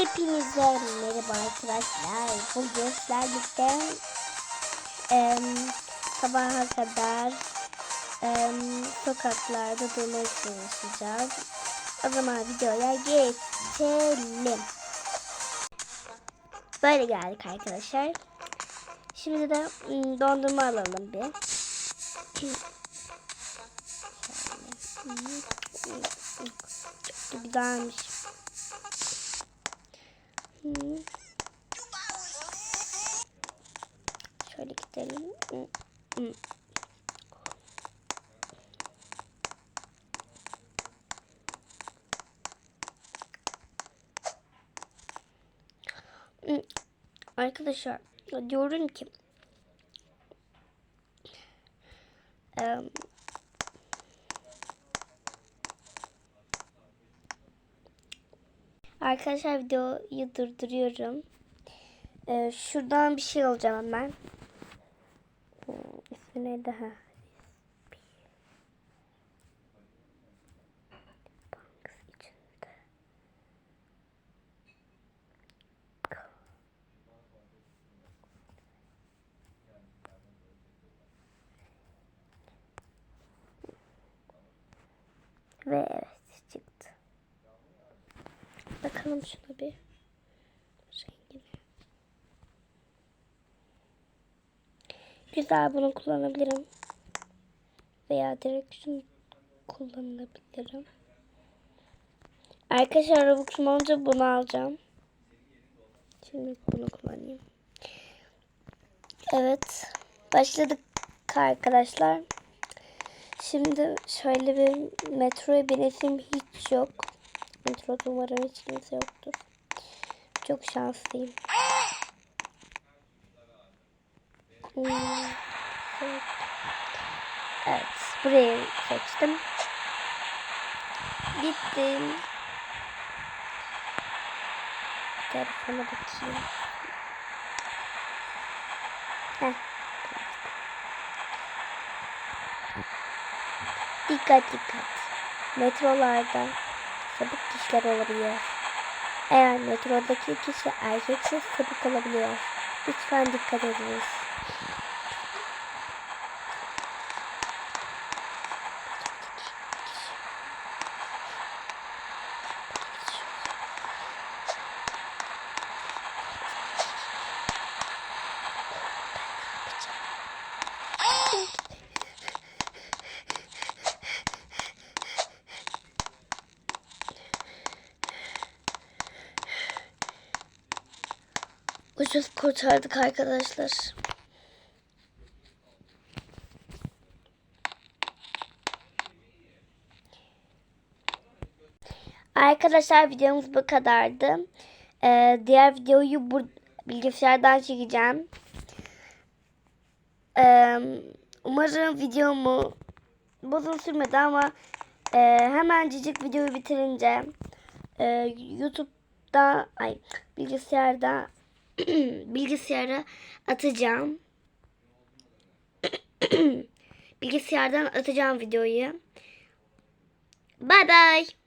Hepinize merhaba arkadaşlar. Bugün sizlerle sabaha kadar em, sokaklarda durmaya çalışacağız. O zaman videoya geçelim. Böyle geldik arkadaşlar. Şimdi de dondurma alalım bir. Çok güzelmiş. Şöyle gidelim. Arkadaşlar diyorum ki Arkadaşlar videoyu durduruyorum. Ee, şuradan bir şey alacağım hemen. Hmm, ismi neydi? Ha. Banks içinde. Ve evet. Bakalım şuna bir rengine. Güzel bunu kullanabilirim. Veya direkt şunu kullanabilirim. Arkadaşlar Robux'um olunca bunu alacağım. Şimdi bunu kullanayım. Evet. Başladık arkadaşlar. Şimdi şöyle bir metroya binesim hiç yok. Metroda umarım hiç kimse yoktur. Çok şanslıyım. Evet, burayı seçtim. Gittim. Telefona bakayım. Heh. Dikkat dikkat. Metrolarda sapık kişiler olabiliyor. Eğer metrodaki kişi erkekse sapık olabiliyor. Lütfen dikkat ediniz. Ucuz kurtardık arkadaşlar. Arkadaşlar videomuz bu kadardı. Ee, diğer videoyu bu bilgisayardan çekeceğim. Ee, umarım videomu uzun sürmedi ama e, hemencik videoyu bitirince e, YouTube'da ay bilgisayarda bilgisayara atacağım. Bilgisayardan atacağım videoyu. Bye bye.